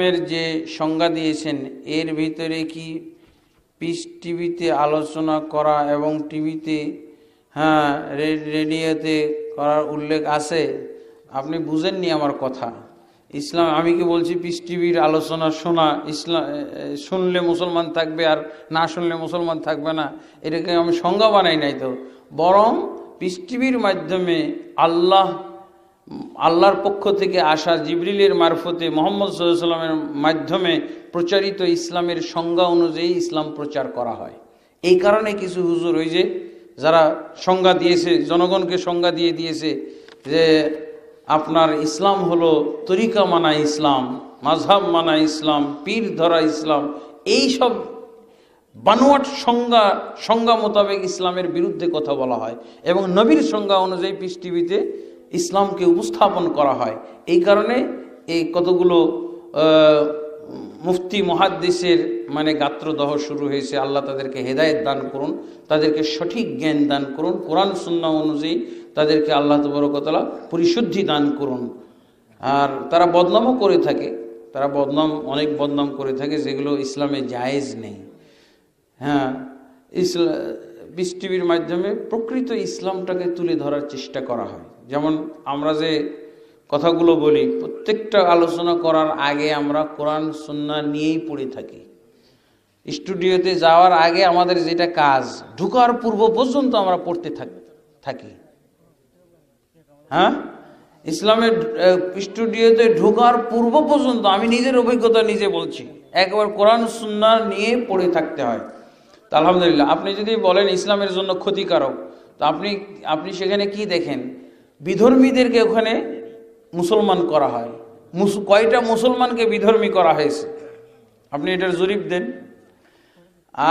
ইসলামের যে সংজ্ঞা দিয়েছেন, এর ভিতরে কি পিস টিভিতে আলোচনা করা এবং টিভিতে হ্যাঁ রেডিওতে করার উল্লেখ আছে? আপনি বুঝেননি আমার কথা। ইসলাম, আমি কি বলছি পিস টিভির আলোচনা শোনা, ইসলাম শুনলে মুসলমান থাকবে আর না শুনলে মুসলমান থাকবে না? এটাকে আমি সংজ্ঞা বানাই নাই তো। বরং পিস টিভির মাধ্যমে আল্লাহ আল্লাহর পক্ষ থেকে আসা জিবরিলের মারফতে মোহাম্মদ সাল্লামের মাধ্যমে প্রচারিত ইসলামের সংজ্ঞা অনুযায়ী ইসলাম প্রচার করা হয়। এই কারণে কিছু হুজুর ওই যে যারা সংজ্ঞা দিয়েছে, জনগণকে সংজ্ঞা দিয়ে দিয়েছে যে আপনার ইসলাম হলো তরিকা মানা ইসলাম মাঝহাব মানা ইসলাম, পীর ধরা ইসলাম এই সব বানোয়াট সংজ্ঞা সংজ্ঞা মোতাবেক ইসলামের বিরুদ্ধে কথা বলা হয় এবং নবীর সংজ্ঞা অনুযায়ী টিভিতে ইসলামকে উপস্থাপন করা হয়। এই কারণে এই কতগুলো মুফতি মহাদ্দেশের মানে গাত্রদহ শুরু হয়েছে। আল্লাহ তাদেরকে হেদায়েত দান করুন, তাদেরকে সঠিক জ্ঞান দান করুন, কোরআন সুন্না অনুযায়ী তাদেরকে আল্লাহ তবরকতলা পরিশুদ্ধি দান করুন। আর তারা বদনামও করে থাকে, তারা বদনাম, অনেক বদনাম করে থাকে যেগুলো ইসলামে জায়েজ নেই। হ্যাঁ ইসলা বিস টিভির মাধ্যমে প্রকৃত ইসলামটাকে তুলে ধরার চেষ্টা করা হয়। যেমন আমরা যে কথাগুলো বলি, প্রত্যেকটা আলোচনা করার আগে আমরা কোরআন, সুন্না নিয়েই পড়ে থাকি। স্টুডিওতে যাওয়ার আগে আমাদের যেটা কাজ, ঢুকার পূর্ব পর্যন্ত আমরা পড়তে থাক- হ্যাঁ? ইসলামের স্টুডিওতে ঢোকার পূর্ব পর্যন্ত আমি নিজের অভিজ্ঞতা নিজে বলছি, একবার কোরআন, সুন্না নিয়ে পড়ে থাকতে হয়। তা আলহামদুলিল্লাহ, আপনি যদি বলেন ইসলামের জন্য ক্ষতিকারক, তো আপনি আপনি সেখানে কি দেখেন? বিধর্মীদেরকে ওখানে মুসলমান করা হয়। কয়টা মুসলমানকে বিধর্মী করা হয়েছে? আপনি এটার জরিপ দেন।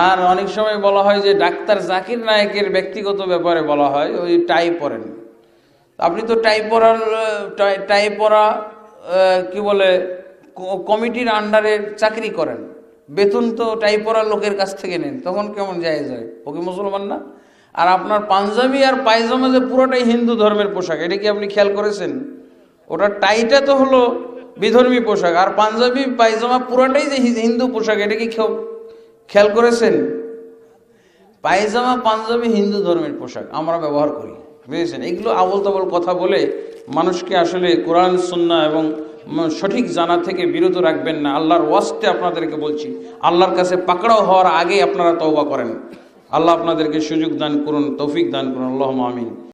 আর অনেক সময় বলা হয় যে ডাক্তার জাকির নায়কের ব্যক্তিগত ব্যাপারে বলা হয়, ওই টাই পরেন। আপনি তো টাই পরার, টাই পরা কি বলে কমিটির আন্ডারে চাকরি করেন। বেতন তো টাই পরা লোকের কাছ থেকে নেন, তখন কেমন যায় যায় ওকে মুসলমান না? আর আপনার পাঞ্জাবি আর পায়জামা যে পুরোটাই হিন্দু ধর্মের পোশাক, এটা কি আপনি খেয়াল করেছেন? ওটা টাইটা তো হলো বিধর্মী পোশাক, আর পাঞ্জাবি, পায়জামা পুরোটাই যে হিন্দু পোশাক, এটা কি খেয়াল করেছেন? পায়জামা, পাঞ্জাবি হিন্দু ধর্মের পোশাক, আমরা ব্যবহার করি, বুঝেছেন? এগুলো আবল তাবল কথা বলে মানুষকে আসলে কোরআন সুন্না এবং সঠিক জানা থেকে বিরত রাখবেন না। আল্লাহর ওয়াস্তে আপনাদেরকে বলছি। আল্লাহর কাছে পাকড়াও হওয়ার আগে আপনারা তওবা করেন। আল্লাহ আপনাদেরকে সুযোগ দান করুন, তৌফিক দান করুন। আল্লাহ আমিন।